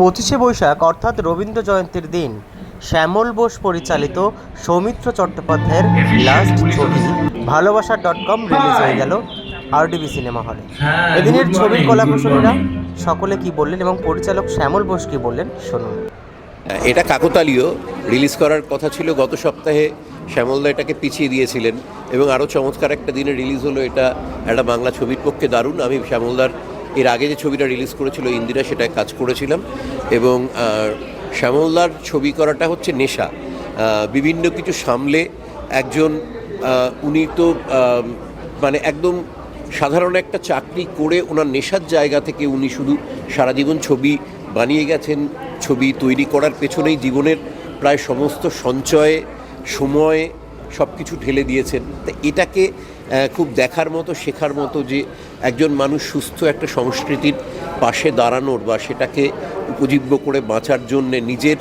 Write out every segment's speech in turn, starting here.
পঁচিশে বৈশাখ, অর্থাৎ রবীন্দ্র জয়ন্তীর দিন, শ্যামল বোস পরিচালিত সৌমিত্র চট্টোপাধ্যায়ের লাস্ট ছবি ভালোবাসা ডট কম রিলিজ হয়ে গেল আরডিবি সিনেমা হলে। এদিনের ছবির কলাকুশলীরা সকলে কি বললেন এবং পরিচালক শ্যামল বোস কি বললেন, শুনুন। এটা কাকতালীয়। রিলিজ করার কথা ছিল, গত সপ্তাহে শ্যামলদা এটাকে পিছিয়ে দিয়েছিলেন এবং আরও চমৎকার একটা দিনে রিলিজ হলো, এটা একটা বাংলা ছবির পক্ষে দারুণ। আমি শ্যামলদার এর আগে যে ছবিটা রিলিজ করেছিল ইন্দিরা, সেটায় কাজ করেছিলাম। এবং শ্যামলদার ছবি করাটা হচ্ছে নেশা। বিভিন্ন কিছু সামলে একজন উনি তো মানে একদম সাধারণ একটা চাকরি করে ওনার নেশার জায়গা থেকে উনি শুধু সারা জীবন ছবি বানিয়ে গেছেন, ছবি তৈরি করার পেছনেই জীবনের প্রায় সমস্ত সঞ্চয়ে, সময় সব কিছু ঢেলে দিয়েছেন। তা এটাকে খুব দেখার মতো, শেখার মতো যে একজন মানুষ সুস্থ একটা সংস্কৃতির পাশে দাঁড়ানোর বা সেটাকে উপজীব্য করে বাঁচার জন্যে নিজের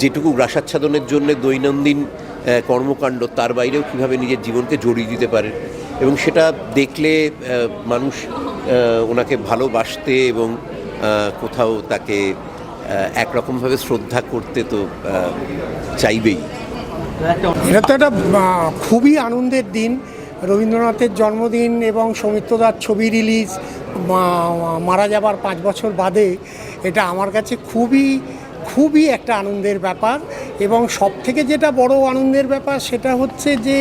যেটুকু গ্রাসাচ্ছাদনের জন্য দৈনন্দিন কর্মকাণ্ড, তার বাইরেও কীভাবে নিজের জীবনকে জড়িয়ে দিতে পারে এবং সেটা দেখলে মানুষ ওনাকে ভালোবাসতে এবং কোথাও তাকে একরকমভাবে শ্রদ্ধা করতে তো চাইবেই। এটা তো একটা খুবই আনন্দের দিন। রবীন্দ্রনাথের জন্মদিন এবং সৌমিত্রদার ছবি রিলিজ মারা যাবার পাঁচ বছর বাদে এটা আমার কাছে খুবই খুবই একটা আনন্দের ব্যাপার। এবং সব থেকে যেটা বড় আনন্দের ব্যাপার সেটা হচ্ছে যে,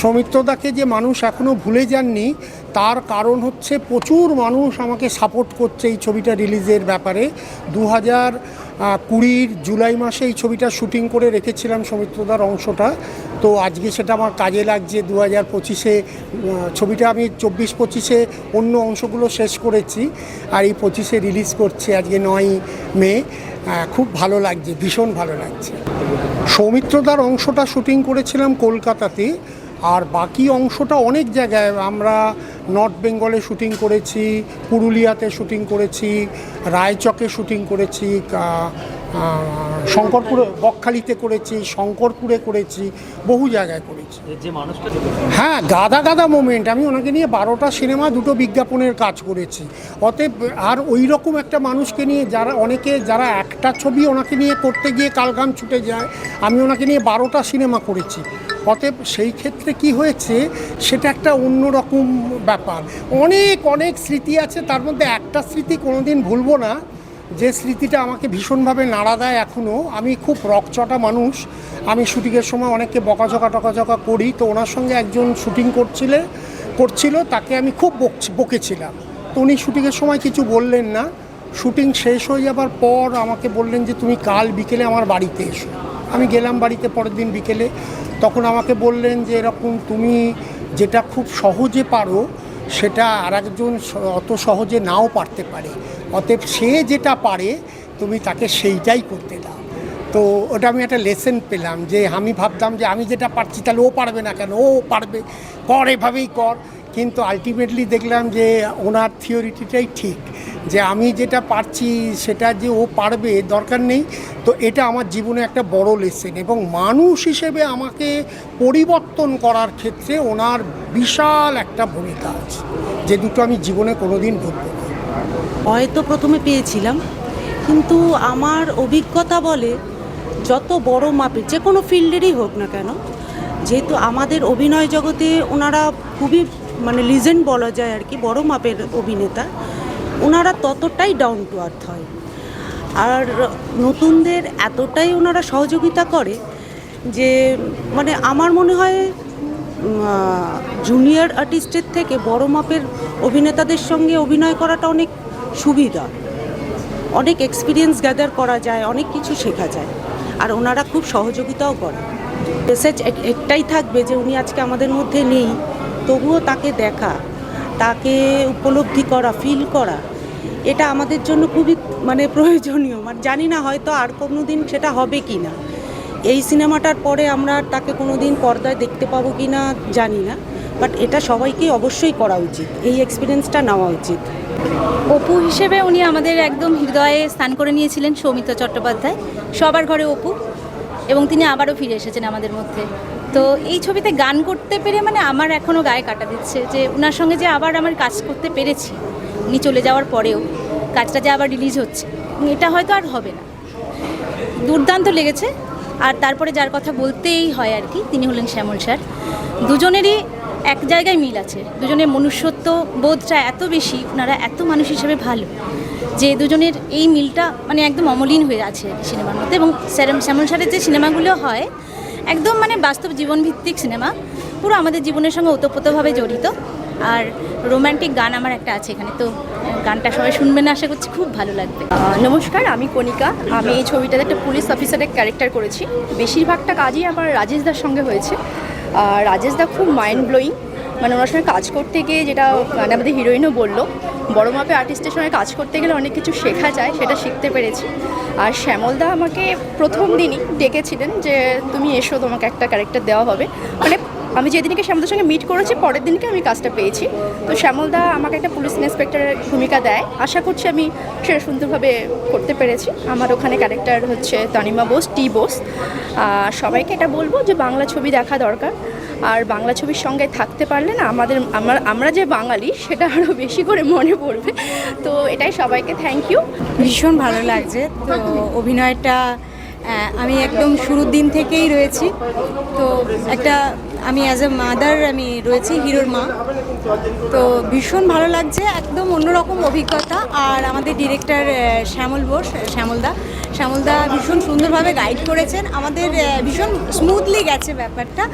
সৌমিত্রদাকে যে মানুষ এখনও ভুলে যাননি, তার কারণ হচ্ছে প্রচুর মানুষ আমাকে সাপোর্ট করছে এই ছবিটা রিলিজের ব্যাপারে। দু হাজার কুড়ির জুলাই মাসে এই ছবিটা শুটিং করে রেখেছিলাম সৌমিত্রদার অংশটা। তো আজকে সেটা আমার কাজে লাগছে। দু হাজার পঁচিশে ছবিটা আমি চব্বিশ পঁচিশে অন্য অংশগুলো শেষ করেছি আর এই পঁচিশে রিলিজ করছে আজকে নয় মে। খুব ভালো লাগছে, ভীষণ ভালো লাগছে। সৌমিত্রদার অংশটা শুটিং করেছিলাম কলকাতাতে। আর বাকি অংশটা অনেক জায়গায় আমরা নর্থ বেঙ্গলে শুটিং করেছি, পুরুলিয়াতে শুটিং করেছি, রায়চকে শুটিং করেছি শঙ্করপুরে বকখালিতে করেছি শঙ্করপুরে করেছি বহু জায়গায় করেছি। হ্যাঁ গাদা গাদা মোমেন্ট আমি ওনাকে নিয়ে বারোটা সিনেমা দুটো বিজ্ঞাপনের কাজ করেছি। অতএব আর ওই রকম একটা মানুষকে নিয়ে যারা অনেকে যারা একটা ছবি ওনাকে নিয়ে করতে গিয়ে কালঘাম ছুটে যায় আমি ওনাকে নিয়ে বারোটা সিনেমা করেছি। অতএব সেই ক্ষেত্রে কি হয়েছে সেটা একটা অন্যরকম ব্যাপার। অনেক অনেক স্মৃতি আছে তার মধ্যে একটা স্মৃতি কোনোদিন ভুলবো না। যে স্মৃতিটা আমাকে ভীষণভাবে নাড়া দেয় এখনও আমি খুব রকচটা মানুষ। আমি শুটিংয়ের সময় অনেককে বকাঝকা টকাঝকা করি, তো ওনার সঙ্গে একজন শুটিং করছিলে, করছিল, তাকে আমি খুব বকছি- বকেছিলাম। তো উনি শুটিংয়ের সময় কিছু বললেন না। শুটিং শেষ হয়ে যাবার পর আমাকে বললেন যে, তুমি কাল বিকেলে আমার বাড়িতে এসো। আমি গেলাম বাড়িতে পরের দিন বিকেলে। তখন আমাকে বললেন যে, এরকম তুমি যেটা খুব সহজে পারো সেটা আর একজন অত সহজে নাও পারতে পারে। অতএব সে যেটা পারে, তুমি তাকে সেইটাই করতে দাও। তো ওটা আমি একটা লেসেন পেলাম যে আমি ভাবতাম যে আমি যেটা পারছি তাহলে ও পারবে না কেন? ও পারবে। কর এভাবেই কর। কিন্তু আলটিমেটলি দেখলাম যে ওনার থিওরিটিটাই ঠিক। যে আমি যেটা পারছি সেটা যে ও পারবে দরকার নেই। তো এটা আমার জীবনে একটা বড় লেসেন এবং মানুষ হিসেবে আমাকে পরিবর্তন করার ক্ষেত্রে ওনার বিশাল একটা ভূমিকা আছে, যে দুটো আমি জীবনে কোনোদিন ভুলব না। হয়তো প্রথমে পেয়েছিলাম, কিন্তু আমার অভিজ্ঞতা বলে যত বড় মাপের, যে কোনো ফিল্ডেরই হোক না কেন, যেহেতু আমাদের অভিনয় জগতে ওনারা খুবই মানে লিজেন্ড বলা যায় আর কি, বড় মাপের অভিনেতা ওনারা ততটাই ডাউন টু আর্থ হয়। আর নতুনদের এতটাই ওনারা সহযোগিতা করে যে মানে আমার মনে হয় জুনিয়র আর্টিস্টের থেকে বড় মাপের অভিনেতাদের সঙ্গে অভিনয় করাটা অনেক সুবিধা। অনেক এক্সপিরিয়েন্স গ্যাদার করা যায়, অনেক কিছু শেখা যায়। আর ওনারা খুব সহযোগিতাও করে। মেসেজ একটাই থাকবে যে, উনি আজকে আমাদের মধ্যে নেই, তবুও তাকে দেখা, তাকে উপলব্ধি করা ফিল করা। এটা আমাদের জন্য খুবই মানে প্রয়োজনীয়। মানে জানি না হয়তো আর কোনো দিন সেটা হবে কি না। এই সিনেমাটার পরে আমরা তাকে কোনো দিন পর্দায় দেখতে পাবো কি না জানি না। বাট এটা সবাইকেই অবশ্যই করা উচিত। এই এক্সপিরিয়েন্সটা নেওয়া উচিত। অপু হিসেবে উনি আমাদের একদম হৃদয়ে স্থান করে নিয়েছিলেন সৌমিত্র চট্টোপাধ্যায়। সবার ঘরে অপু এবং তিনি আবারও ফিরে এসেছেন আমাদের মধ্যে। তো এই ছবিতে গান করতে পেরে মানে আমার এখনও গায়ে কাটা দিচ্ছে যে ওনার সঙ্গে যে আবার আমার কাজ করতে পেরেছি। উনি চলে যাওয়ার পরেও কাজটা যে আবার রিলিজ হচ্ছে এটা হয়তো আর হবে না। দুর্দান্ত লেগেছে। আর তারপরে যার কথা বলতেই হয় আর কি, তিনি হলেন শ্যামল স্যার। দুজনেরই এক জায়গায় মিল আছে। দুজনের মনুষ্যত্ব বোধটা এত বেশি, ওনারা এত মানুষ হিসেবে ভালো, যে দুজনের এই মিলটা মানে একদম অমলিন হয়ে আছে সিনেমার মধ্যে। এবং শ্যামল স্যারের যে সিনেমাগুলো হয়, একদম মানে বাস্তব জীবনভিত্তিক সিনেমা, পুরো আমাদের জীবনের সঙ্গে ওতপ্রোতভাবে জড়িত। আর রোম্যান্টিক গান আমার একটা আছে এখানে, তো গানটা সবাই শুনবেন আশা করছি খুব ভালো লাগবে। নমস্কার, আমি কণিকা। আমি এই ছবিটাতে একটা পুলিশ অফিসারের ক্যারেক্টার করেছি। বেশিরভাগটা কাজই আমার রাজেশ দার সঙ্গে হয়েছে। আর রাজেশ দা খুব মাইন্ড ব্লোয়িং মানে ওনার সঙ্গে কাজ করতে গিয়ে যেটা মানে আমাদের হিরোইনও বলল, বড় মাপে আর্টিস্টের সঙ্গে কাজ করতে গেলে অনেক কিছু শেখা যায়, সেটা শিখতে পেরেছি। আর শ্যামলদা আমাকে প্রথম দিনই ডেকেছিলেন যে, তুমি এসো, তোমাকে একটা ক্যারেক্টার দেওয়া হবে। মানে আমি যেদিনকে শ্যামলদার সঙ্গে মিট করেছি, পরের দিনকে আমি কাজটা পেয়েছি। তো শ্যামলদা আমাকে একটা পুলিশ ইন্সপেক্টরের ভূমিকা দেয়। আশা করছি আমি সেটা সুন্দরভাবে করতে পেরেছি। আমার ওখানে ক্যারেক্টার হচ্ছে তানিমা বোস, টি বোস। সবাইকে এটা বলব যে, বাংলা ছবি দেখা দরকার। আর বাংলা ছবির সঙ্গে থাকতে পারলে না, আমাদের, আমার, আমরা যে বাঙালি, সেটা আরও বেশি করে মনে পড়বে। তো এটাই সবাইকে থ্যাংক ইউ ভীষণ ভালো লাগছে। তো অভিনয়টা আমি একদম শুরুর দিন থেকেই রয়েছি। তো একটা আমি অ্যাজ এ মাদার আমি রয়েছি, হিরোর মা। তো ভীষণ ভালো লাগছে, একদম অন্যরকম অভিজ্ঞতা। আর আমাদের ডিরেক্টর শ্যামল বোস, শ্যামলদা। শ্যামলদা ভীষণ সুন্দরভাবে গাইড করেছেন। আমাদের ভীষণ স্মুথলি গেছে ব্যাপারটা।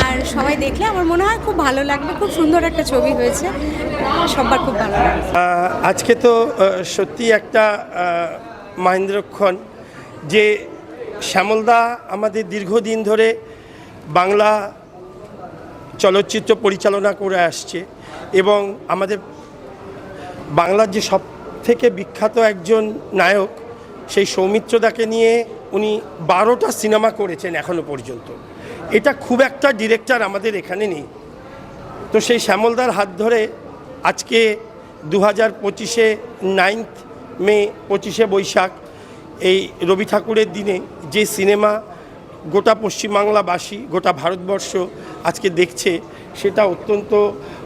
আর সবাই দেখলে আমার মনে হয় খুব ভালো লাগবে, খুব সুন্দর একটা ছবি হয়েছে। সবার খুব ভালো লাগবে। আজকে তো সত্যি একটা মাহেন্দ্রক্ষণ যে শ্যামলদা আমাদের দীর্ঘদিন ধরে বাংলা চলচ্চিত্র পরিচালনা করে আসছে এবং আমাদের বাংলার যে সব থেকে বিখ্যাত একজন নায়ক, সেই সৌমিত্রদাকে নিয়ে উনি বারোটা সিনেমা করেছেন এখনও পর্যন্ত। এটা খুব একটা ডিরেক্টর আমাদের এখানে নেই। তো সেই শ্যামলদার হাত ধরে আজকে দু হাজার পঁচিশে নাইন্থ মে পঁচিশে বৈশাখ এই রবি ঠাকুরের দিনে যে সিনেমা গোটা পশ্চিমবাংলাবাসী, গোটা ভারতবর্ষ আজকে দেখছে, সেটা অত্যন্ত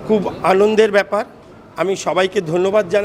খুব আনন্দের ব্যাপার। আমি সবাইকে ধন্যবাদ জানাচ্ছি।